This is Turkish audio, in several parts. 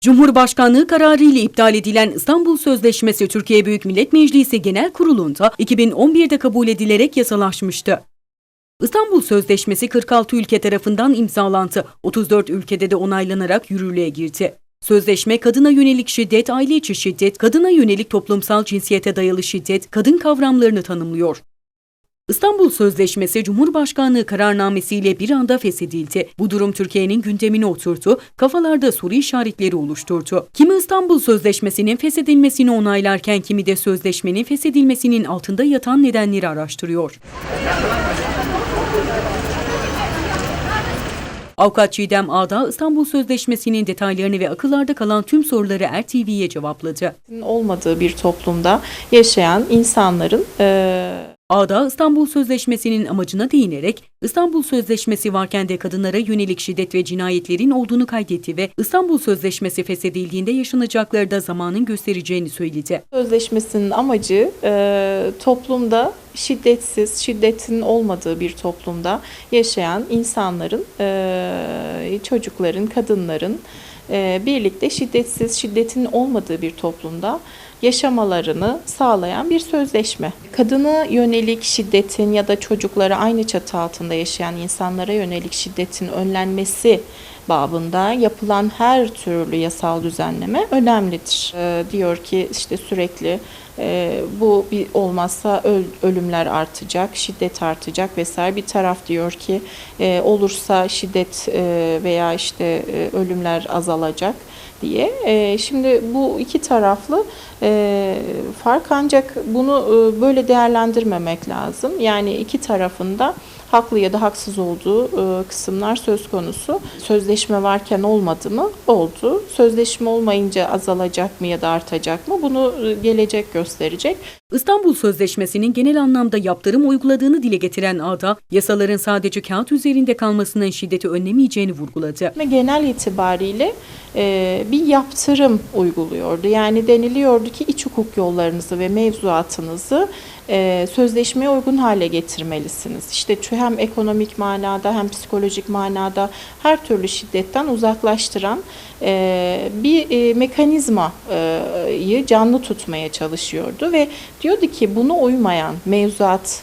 Cumhurbaşkanlığı kararı ile iptal edilen İstanbul Sözleşmesi Türkiye Büyük Millet Meclisi Genel Kurulu'nda 2011'de kabul edilerek yasalaşmıştı. İstanbul Sözleşmesi 46 ülke tarafından imzalandı. 34 ülkede de onaylanarak yürürlüğe girdi. Sözleşme kadına yönelik şiddet, aile içi şiddet, kadına yönelik toplumsal cinsiyete dayalı şiddet, kadın kavramlarını tanımlıyor. İstanbul Sözleşmesi Cumhurbaşkanlığı kararnamesiyle bir anda feshedildi. Bu durum Türkiye'nin gündemine oturdu, kafalarda soru işaretleri oluşturdu. Kimi İstanbul Sözleşmesi'nin feshedilmesini onaylarken kimi de sözleşmenin feshedilmesinin altında yatan nedenleri araştırıyor. Avukat Çiğdem Ağda İstanbul Sözleşmesi'nin detaylarını ve akıllarda kalan tüm soruları RTV'ye cevapladı. olmadığı bir toplumda yaşayan insanların eee Ağda İstanbul Sözleşmesi'nin amacına değinerek İstanbul Sözleşmesi varken de kadınlara yönelik şiddet ve cinayetlerin olduğunu kaydetti ve İstanbul Sözleşmesi feshedildiğinde yaşanacakları da zamanın göstereceğini söyledi. sözleşmesinin amacı eee, toplumda şiddetsiz, şiddetin olmadığı bir toplumda yaşayan insanların, eee, çocukların, kadınların eee, birlikte şiddetsiz, şiddetin olmadığı bir toplumda yaşamalarını sağlayan bir sözleşme. Kadına yönelik şiddetin ya da çocuklara aynı çatı altında yaşayan insanlara yönelik şiddetin önlenmesi babında yapılan her türlü yasal düzenleme önemlidir. Ee, diyor ki işte sürekli e, bu bir olmazsa öl- ölümler artacak, şiddet artacak vesaire. Bir taraf diyor ki e, olursa şiddet e, veya işte e, ölümler azalacak diye. E, şimdi bu iki taraflı e, fark ancak bunu e, böyle değerlendirmemek lazım. Yani iki tarafında haklı ya da haksız olduğu e, kısımlar söz konusu. Sözleşme varken olmadı mı? Oldu. Sözleşme olmayınca azalacak mı ya da artacak mı? Bunu e, gelecek gösterecek. İstanbul Sözleşmesi'nin genel anlamda yaptırım uyguladığını dile getiren Ağda, yasaların sadece kağıt üzerinde kalmasının şiddeti önlemeyeceğini vurguladı. Ve genel itibariyle e, bir yaptırım uyguluyordu. Yani deniliyordu ki iç hukuk yollarınızı ve mevzuatınızı e, sözleşmeye uygun hale getirmelisiniz. İşte hem ekonomik manada hem psikolojik manada her türlü şiddetten uzaklaştıran e, bir e, mekanizmayı canlı tutmaya çalışıyordu ve diyordu ki buna uymayan mevzuat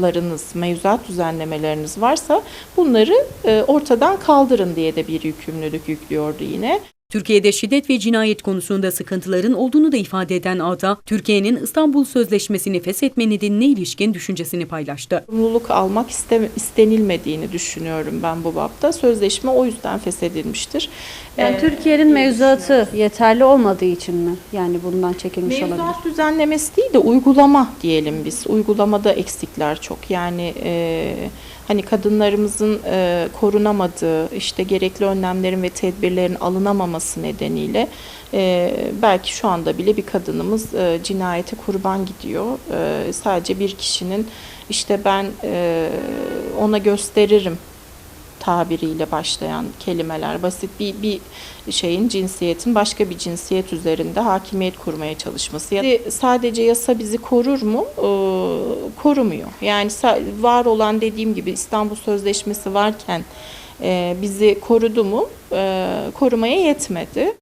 larınız, mevzuat düzenlemeleriniz varsa bunları e, ortadan kaldırın diye de bir yükümlülük yüklüyordu yine. Türkiye'de şiddet ve cinayet konusunda sıkıntıların olduğunu da ifade eden Ağda, Türkiye'nin İstanbul Sözleşmesi'ni feshetme nedenine ilişkin düşüncesini paylaştı. Sorumluluk almak iste- istenilmediğini düşünüyorum ben bu bapta. Sözleşme o yüzden feshedilmiştir. Yani Ee, Türkiye'nin mevzuatı yeterli olmadığı için mi? Yani bundan çekilmiş olabilir. Mevzuat düzenlemesi değil de uygulama diyelim biz. Uygulamada eksikler çok. Yani e, hani kadınlarımızın e, korunamadığı, işte gerekli önlemlerin ve tedbirlerin alınamaması nedeniyle e, belki şu anda bile bir kadınımız e, cinayete kurban gidiyor. E, sadece bir kişinin işte ben e, ona gösteririm tabiriyle başlayan kelimeler, basit bir, bir şeyin cinsiyetin başka bir cinsiyet üzerinde hakimiyet kurmaya çalışması. Yani sadece yasa bizi korur mu? Ee, korumuyor. Yani var olan dediğim gibi İstanbul Sözleşmesi varken e, bizi korudu mu? Ee, korumaya yetmedi.